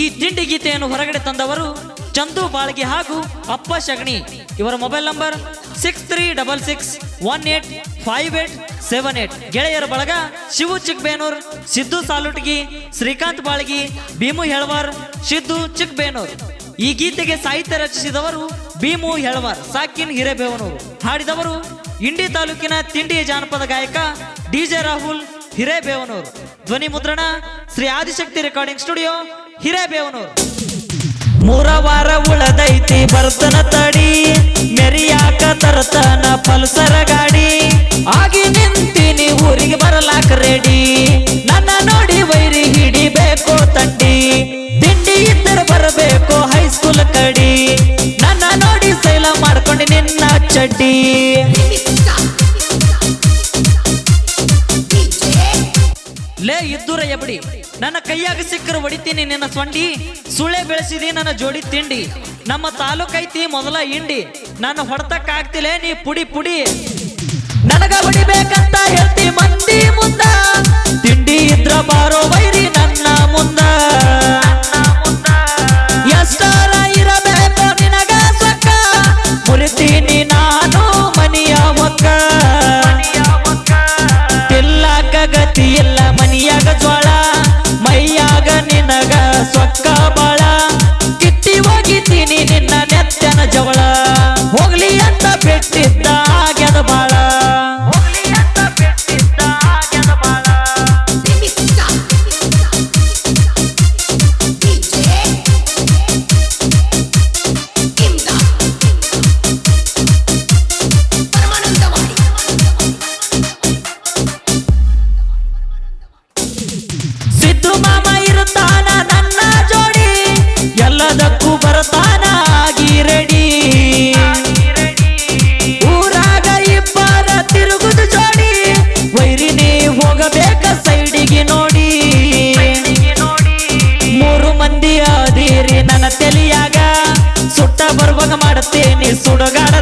ಈ ತಿಂಡಿ ಗೀತೆಯನ್ನು ಹೊರಗಡೆ ತಂದವರು ಚಂದು ಬಾಳ್ಗೆ ಹಾಗೂ ಅಪ್ಪ ಶಗಣಿ. ಇವರ mobile number six three double six one eight five eight seven eight. ಗೆಳೆಯರ ಬಳಗ ಶಿವು ಚಿಕ್ಕಬೇನೂರ್, ಸಿದ್ದು ಸಾಲುಟ್ಗಿ, ಶ್ರೀಕಾಂತ್ ಬಾಳ್ಗಿ, ಭೀಮು ಹೇಳವಾರ್, ಸಿದ್ದು ಚಿಕ್ಕಬೇನೂರ್. ಈ ಗೀತೆಗೆ ಸಾಹಿತ್ಯ ರಚಿಸಿದವರು ಭೀಮು ಹೇಳವಾರ್, ಸಾಕಿನ್ ಹಿರೇಬೇವನೂರು. ಹಾಡಿದವರು ಇಂಡಿ ತಾಲೂಕಿನ ತಿಂಡಿ ಜಾನಪದ ಗಾಯಕ ಡಿಜೆ ರಾಹುಲ್ ಹಿರೇಬೇವನೂರು. ಧ್ವನಿ ಮುದ್ರಣ, ಶ್ರೀ ಆದಿಶಕ್ತಿ ರೆಕಾರ್ಡಿಂಗ್ ಸ್ಟುಡಿಯೋ, ಹಿರೇಬೇವನೂರು. ಮೂರ ವಾರ ಉಳದೈತಿ ಬರ್ತನ ತಡಿ ಮೆರಿಯಾಕ ತರತನ ಪಲ್ಸರ ಗಾಡಿ. ಆಗಿ ನಿಂತೀನಿ ಊರಿಗೆ ಬರಲಾಕ ರೆಡಿ. ನನ್ನ ನೋಡಿ ವೈರಿ ಹಿಡಿಬೇಕು ತಂಡಿ. ತಿಂಡಿ ಇದ್ದರೆ ಬರಬೇಕು ಹೈಸ್ಕೂಲ್ ಕಡಿ. ನನ್ನ ನೋಡಿ ಸೈಲ ಮಾಡ್ಕೊಂಡು ನಿನ್ನ ಚಡ್ಡಿ. ಇದ್ದೂರ ಬಿಡಿ. ನನ್ನ ಕೈಯಾಗ ಸಿಕ್ಕರು ಹೊಡಿತೀನಿ ನಿನ್ನ ಸೊಂಡಿ ಸುಳೆ ಬೆಳೆಸಿದಿ ನನ್ನ ಜೋಡಿ ತಿಂಡಿ. ನಮ್ಮ ತಾಲೂಕೈತಿ ಮೊದಲ ಇಂಡಿ ನನ್ನ ಹೊಡ್ತಕ್ಕಾಗ್ತಿಲೆ ನೀ ಪುಡಿ ಪುಡಿ. ನನಗ ಹೊಡಿಬೇಕಂತ ಹೇಳ್ತಿ ಮಂದಿ ಮುಂದ. ತಿಂಡಿ ಇದ್ರ ಬಾರೋ ವೈರಿ ನನ್ನ ಮುಂದ. ಮಾಡುತ್ತೇನೆ. ಸುಡುಗಾಡದಾಗ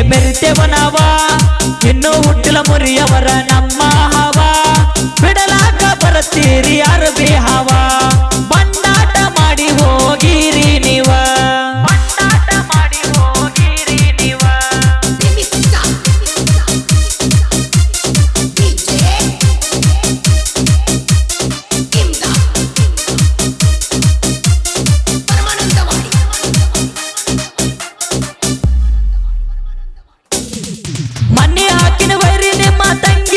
ತಿಂಡಿಲೆ ಮೆರಿತೇವ ನಾವ ಇನ್ನು ಹುಟ್ಟಿಲ ಮುರಿಯವರ ನಮ್ಮ ಹವ ಬಿಡಲಾಕ ಬರತ್ತೀರಿ ಅರಬಿ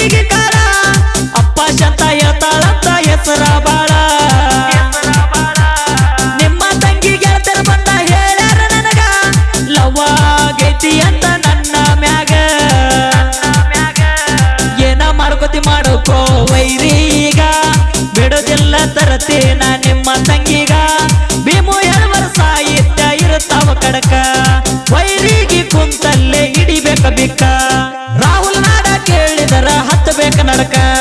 ತಂಗಿಗೆ ಕಾರ ಅಪ್ಪ ಶತ ಹೇಳ್ತಾಳಂತ ಹೆಸರ ಬಾಳ. ನಿಮ್ಮ ತಂಗಿ ಗೆಳತರ ಬಂದ ಹೇಳ್ಯಾರ ನನಗ. ಲವ್ವ ಆಗೈತಿ ಅಂತ ನನ್ನ ಮ್ಯಾಗ. ಏನ ಮಾಡ್ಕೋತಿ ಮಾಡೋಕೋ ವೈರಿ ಈಗ. ಬಿಡೋದಿಲ್ಲ ತರತೇನ ನಿಮ್ಮ ತಂಗಿಗ. ಭೀಮು ಎಳವರ ಸಾಹಿತ್ಯ ಇರುತ್ತಾವ ಕಡಕ. ವೈರಿಗೆ ಕುಂತಲ್ಲೇ ಹಿಡಿಬೇಕ ಬಿಕ್ಕ. ರಾಹುಲ್